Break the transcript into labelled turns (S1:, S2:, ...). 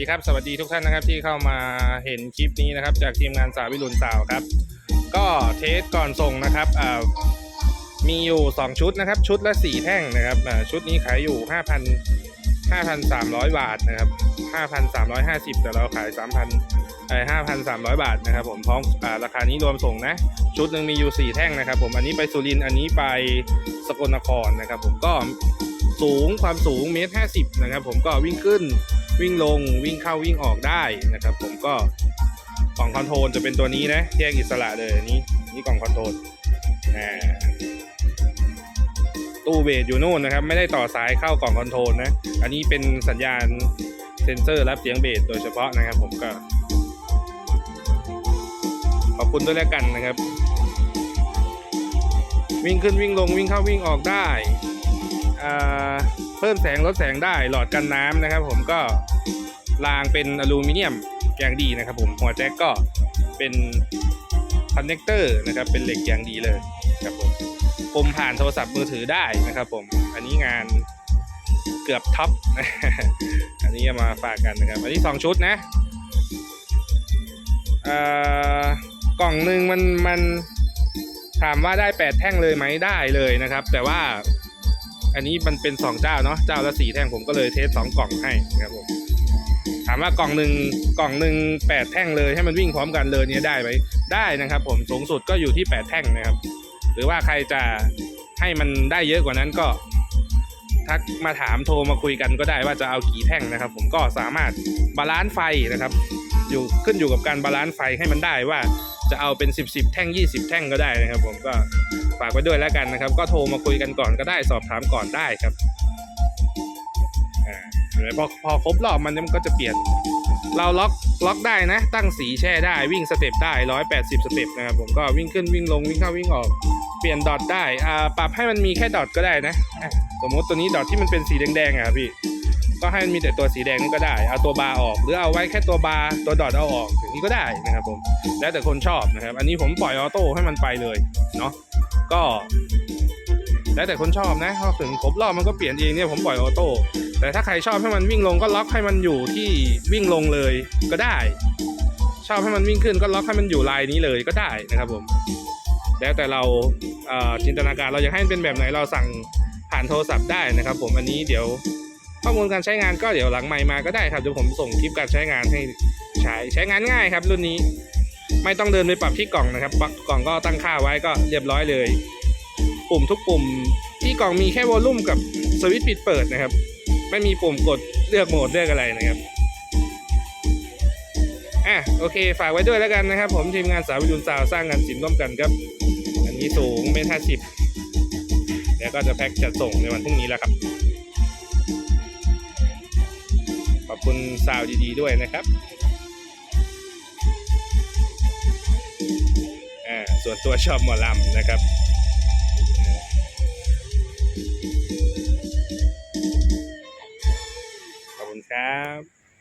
S1: ดีครับ สวัสดีทุกท่านนะครับที่เข้ามาเห็นคลิปนี้นะครับ จากทีมงานสาววิรุณสาวครับ ก็เทสก่อนส่งนะครับมีอยู่ 2 ชุดนะครับ ชุดละ 4 แท่งนะครับชุดนี้ขายอยู่ 5,000 5,300 บาทนะครับ 5,350 แต่เราขาย 3,000ไอ้5,300 บาทนะครับ ผมพร้อมอราคานี้รวมส่งนะ ชุดหนึ่งมีอยู่ 4 แท่งนะครับ ผมอันนี้ไปสุรินทร์อันนี้ไปสกลนครนะครับ ผมก็สูงความสูงเมตรห้าสิบนะครับ ผมก็วิ่งขึ้น วิ่งลงวิ่งเข้าวิ่งออกได้นะครับ ผมก็กล่องคอนโทรลจะเป็นตัวนี้นะแยกอิสระเลยนี้นี่กล่องคอนโทรลตู้เบสอยู่นู่นนะครับ ไม่ได้ต่อสายเข้ากล่องคอนโทรลนะ อันนี้เป็นสัญญาณเซ็นเซอร์รับเสียงเบสโดยเฉพาะนะครับ ผมก็ ขอบคุณด้วยแล้วกันนะครับ วิ่งขึ้นวิ่งลงวิ่งเข้าวิ่งออกได้อ่า เพิ่มแสงลดแสงได้หลอดกันน้ำนะครับ ผมก็รางเป็นอลูมิเนียมอย่างดีนะครับ ผมหัวแจ็คก็เป็นคอนเนคเตอร์นะครับเป็นเหล็กอย่างดีเลยครับผมปุ่มผ่านโทรศัพท์มือถือได้นะครับ ผมอันนี้งานเกือบท็อปอันนี้มาฝากกันนะครับ อันนี้สองชุดนะกล่องหนึ่งมันมันถามว่าได้แปดแท่งเลยไหมได้เลยนะครับ แต่ว่า อันนี้มันเป็นสองเจ้าเนาะเจ้าละสี่แท่งผมก็เลยเทสสองกล่องให้นะครับผมถามว่ากล่องหนึ่งกล่องหนึ่งแปดแท่งเลยให้มันวิ่งพร้อมกันเลยเนี่ยได้ไหมได้นะครับ ผมสูงสุดก็อยู่ที่แปดแท่งนะครับ หรือว่าใครจะให้มันได้เยอะกว่านั้นก็ ทักมาถามโทรมาคุยกันก็ได้ว่าจะเอากี่แท่งนะครับ ผมก็สามารถบาลานซ์ไฟนะครับ อยู่ขึ้นอยู่กับการบาลานซ์ไฟให้มันได้ว่า จะเอาเป็น 10 10 แท่ง 20 แท่งก็ได้นะครับ ผมก็ฝากไว้ด้วยแล้วกันนะครับ ก็โทรมาคุยกันก่อนก็ได้สอบถามก่อนได้ครับอ่าเดี๋ยวพอพอครบรอบมันมันก็จะเปลี่ยน เราล็อกล็อกได้นะ ตั้งสีแช่ได้วิ่งสเต็ปได้ 180 สเต็ปนะครับผมก็วิ่งขึ้นวิ่งลงวิ่งเข้าวิ่งออกเปลี่ยนดอทได้อ่าปรับให้มันมีแค่ดอทก็ได้นะ สมมติตัวนี้ดอทที่มันเป็นสีแดงๆอะครับพี่ ก็ให้มันมีแต่ตัวสีแดงนี่ก็ได้ เอาตัวบาร์ออก หรือเอาไว้แค่ตัวบาร์ตัวดอทเอาออกอย่างนี้ก็ได้นะครับผม แล้วแต่คนชอบนะครับ อันนี้ผมปล่อยออโต้ให้มันไปเลยเนาะ ก็ แล้วแต่คนชอบนะพอถึงครบรอบมันก็เปลี่ยนเองเนี่ยผมปล่อยออโต้ แต่ถ้าใครชอบให้มันวิ่งลงก็ล็อกให้มันอยู่ที่วิ่งลงเลยก็ได้ ชอบให้มันวิ่งขึ้นก็ล็อกให้มันอยู่ลายนี้เลยก็ได้นะครับผม แล้วแต่เราจินตนาการเราอยากให้มันเป็นแบบไหนเราสั่งผ่านโทรศัพท์ได้นะครับ ผม อันนี้เดี๋ยว ข้อมูลการใช้งานก็เดี๋ยวหลังไมมาก็ได้ครับเดี๋ยวผมส่งคลิปการใช้งานให้ใช้ใช้งานง่ายครับ รุ่นนี้ไม่ต้องเดินไปปรับที่กล่องนะครับปรับกล่องก็ตั้งค่าไว้ก็เรียบร้อยเลย ปุ่มทุกปุ่มที่กล่องมีแค่วอลลุ่มกับสวิตช์ปิดเปิดนะครับ ไม่มีปุ่มกดเลือกโหมดเลือกอะไรนะครับอะโอเค ฝากไว้ด้วยแล้วกันนะครับ ผมทีมงานสาววิรุณสาวสร้างงานศิลป์ร่วมกันครับ อันนี้สูงเมตรห้าสิบเดี๋ยวก็จะแพ็คจัดส่งในวันพรุ่งนี้แล้วครับ คุณซาวดี ๆ ด้วยนะครับอ่าส่วนตัวชอบหมอลำนะครับ